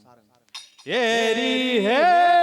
સારંગ. હેરી હે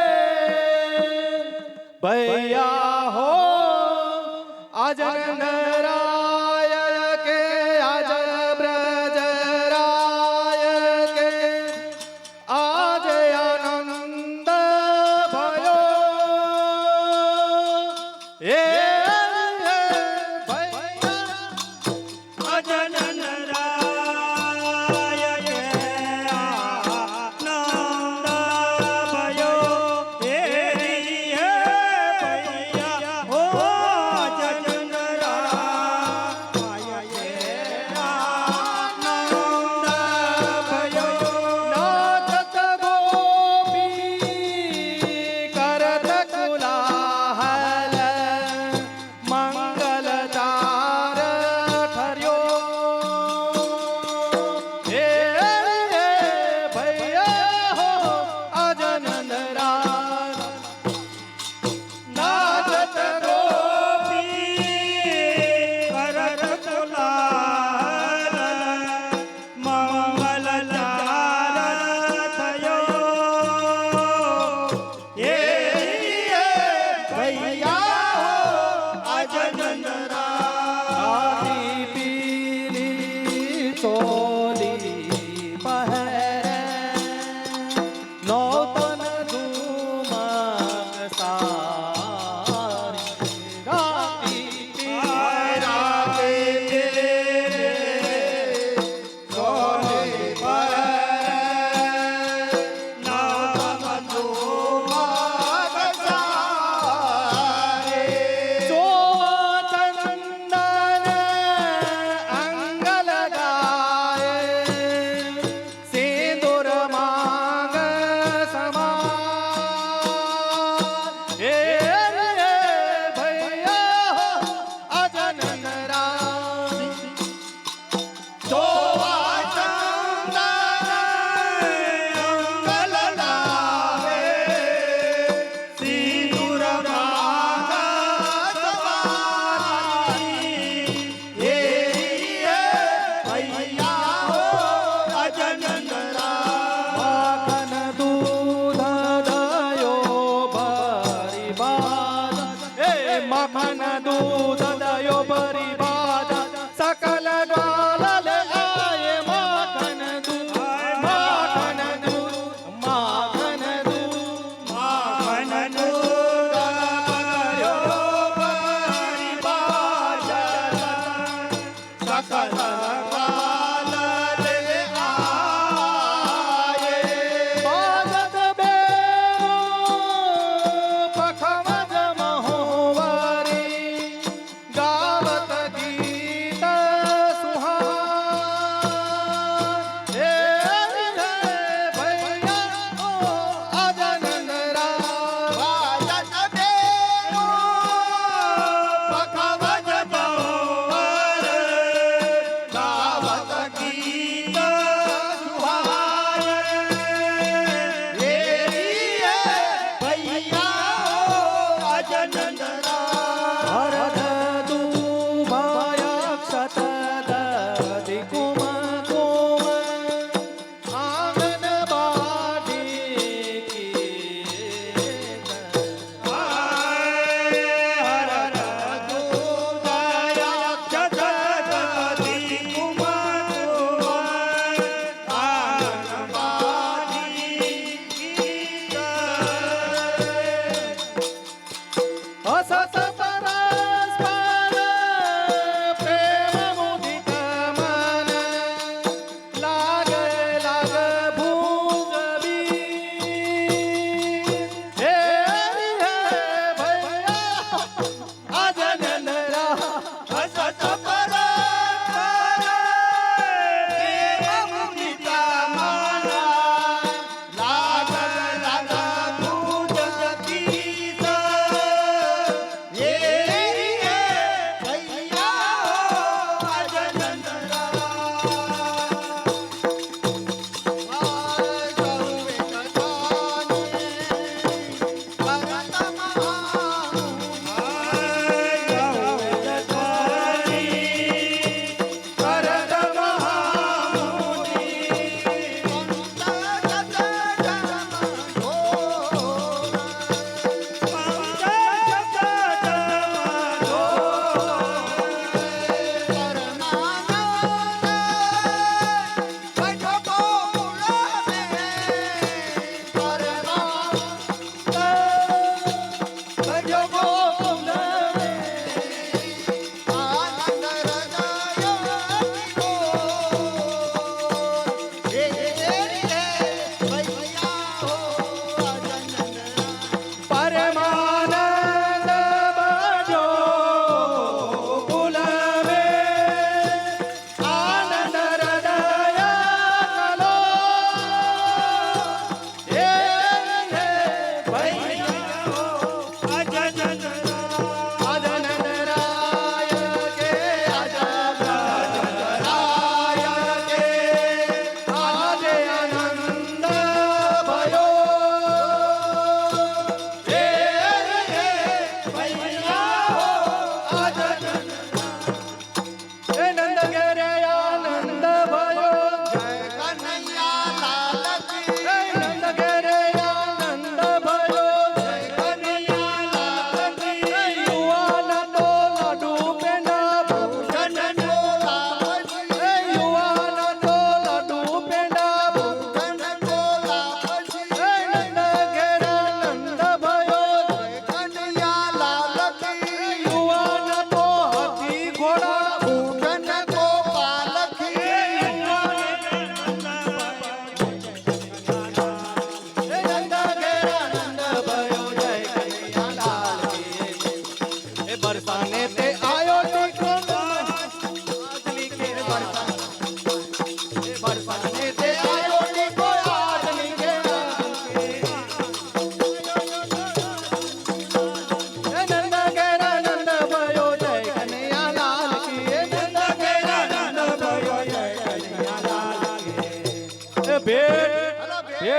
そうそう。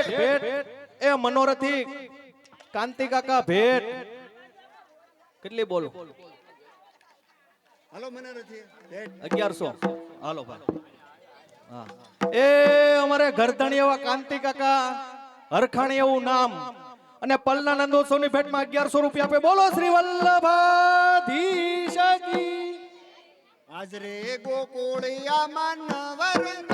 ભેટ ભેટ. એ મનોરથી. કાંતિ કાકા ભેટ. કેટલી બોલો? હાલો મનોરથી ભેટ. અગિયારસો. હાલો ભાઈ. હા. એ અમારે ઘરધણી એવા કાંતિ કાકા હરખાણી એવું નામ. અને પલના નંદોત્સવની ભેટમાં અગિયારસો રૂપિયા આપે. બોલો શ્રી વલ્લભાધીશ કી આજ રે ગોકુળિયા માનવર